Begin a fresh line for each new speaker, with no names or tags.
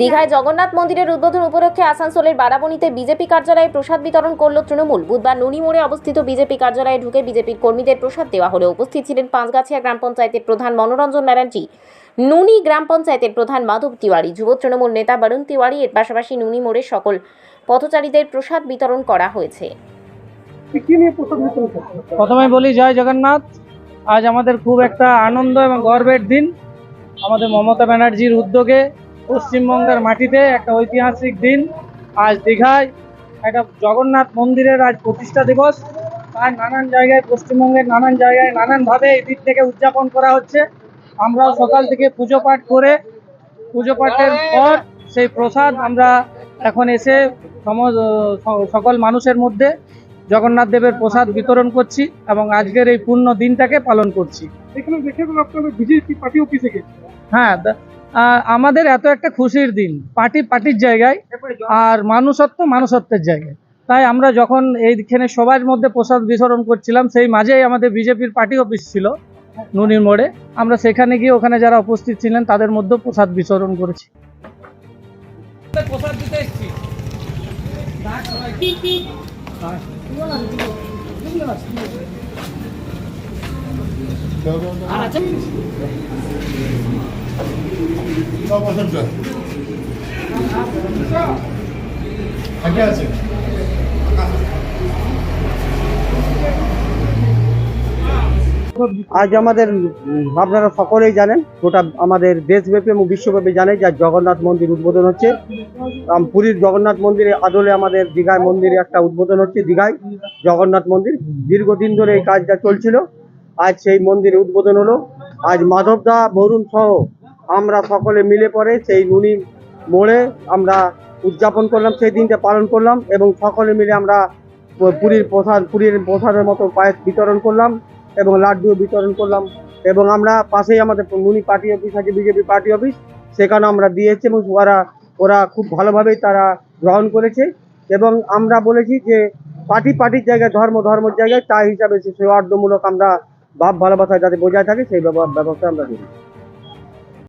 দীঘায় জগন্নাথ মন্দিরের উদ্বোধন উপলক্ষে আসানসোলের বারাবণীতে বিজেপি কার্যালয়ে প্রসাদ বিতরণ করল তৃণমূল। বুধবার নুনি মোড়ে অবস্থিত বিজেপি কার্যালয়ে ঢুকে বিজেপির কর্মীদের প্রসাদ দেওয়া হলে। উপস্থিত ছিলেন পাঁচগাছিয়া গ্রাম পঞ্চায়েতের প্রধান মনোরঞ্জন ব্যানার্জি নুনি গ্রাম পঞ্চায়েতের প্রধান মাধব তিওয়ারি যুব তৃণমূল নেতা বরুণ তিওয়ারি এর পাশাপাশি নুনি মোড়ে সকল পথচারীদের প্রসাদ বিতরণ করা হয়েছে?
প্রথমে বলি জয় জগন্নাথ। আজ আমাদের খুব একটা আনন্দ এবং গর্বের দিন। আমাদের মমতা ব্যানার্জির উদ্যোগে পশ্চিমবঙ্গের মাটিতে একটা ঐতিহাসিক দিন। আজ দীঘায় একটা জগন্নাথ মন্দিরের আজ প্রতিষ্ঠা দিবস। তার নানান জায়গায় পশ্চিমবঙ্গের নানান জায়গায় নানানভাবে এই দিক থেকে উদযাপন করা হচ্ছে। আমরাও সকাল থেকে পুজো পাঠ করে পুজো পাঠের পর সেই প্রসাদ আমরা এখন এসে সম সকল মানুষের মধ্যে জগন্নাথ দেবের প্রসাদ বিতরণ করছি এবং আজকের এই পূর্ণ দিনটাকে পালন করছি।
এখানে দেখে আপনাদের বিজেপি পার্টি অফিসে
হ্যাঁ আমাদের এত একটা খুশির দিন পার্টি পার্টির জায়গায় আর মানুষত্ব মানুষত্বের জায়গায়। তাই আমরা যখন এইখানে সবার মধ্যে প্রসাদ বিতরণ করছিলাম সেই মাঝেই আমাদের বিজেপির পার্টি অফিস ছিল নুনির মোড়ে। আমরা সেখানে গিয়ে ওখানে যারা উপস্থিত ছিলেন তাদের মধ্যে প্রসাদ বিতরণ করেছি। প্রসাদ দিতে এসছি।
আজ আমাদের আপনারা সকলেই জানেন, গোটা আমাদের দেশব্যাপী এবং বিশ্বব্যাপী জানে যে জগন্নাথ মন্দির উদ্বোধন হচ্ছে। পুরীর জগন্নাথ মন্দিরে আদলে আমাদের দীঘায় মন্দিরে একটা উদ্বোধন হচ্ছে, দীঘায় জগন্নাথ মন্দির। দীর্ঘদিন ধরে এই কাজটা চলছিল। আজ সেই মন্দিরে উদ্বোধন হলো। আজ মাধবদা বরুণ সহ আমরা সকলে মিলে পরে সেই নুনি মোড়ে আমরা উদযাপন করলাম, সেই দিনটা পালন করলাম এবং সকলে মিলে আমরা পুরীর প্রসাদ, পুরীর প্রসাদের মতো পায়েস বিতরণ করলাম এবং লাড্ডু বিতরণ করলাম এবং আমরা পাশেই আমাদের মুনি পার্টি অফিস আছে, বিজেপি পার্টি অফিস সেখানে আমরা দিয়েছি এবং ওরা ওরা খুব ভালোভাবেই তারা গ্রহণ করেছে এবং আমরা বলেছি যে পার্টি পার্টির জায়গায়, ধর্ম ধর্মের জায়গায় তাই হিসাবে সে সৌহার্দ্যমূলক আমরা ভাব ভালোবাসা যাতে বজায় থাকে সেই ব্যব- ব্যবস্থা আমরা দিই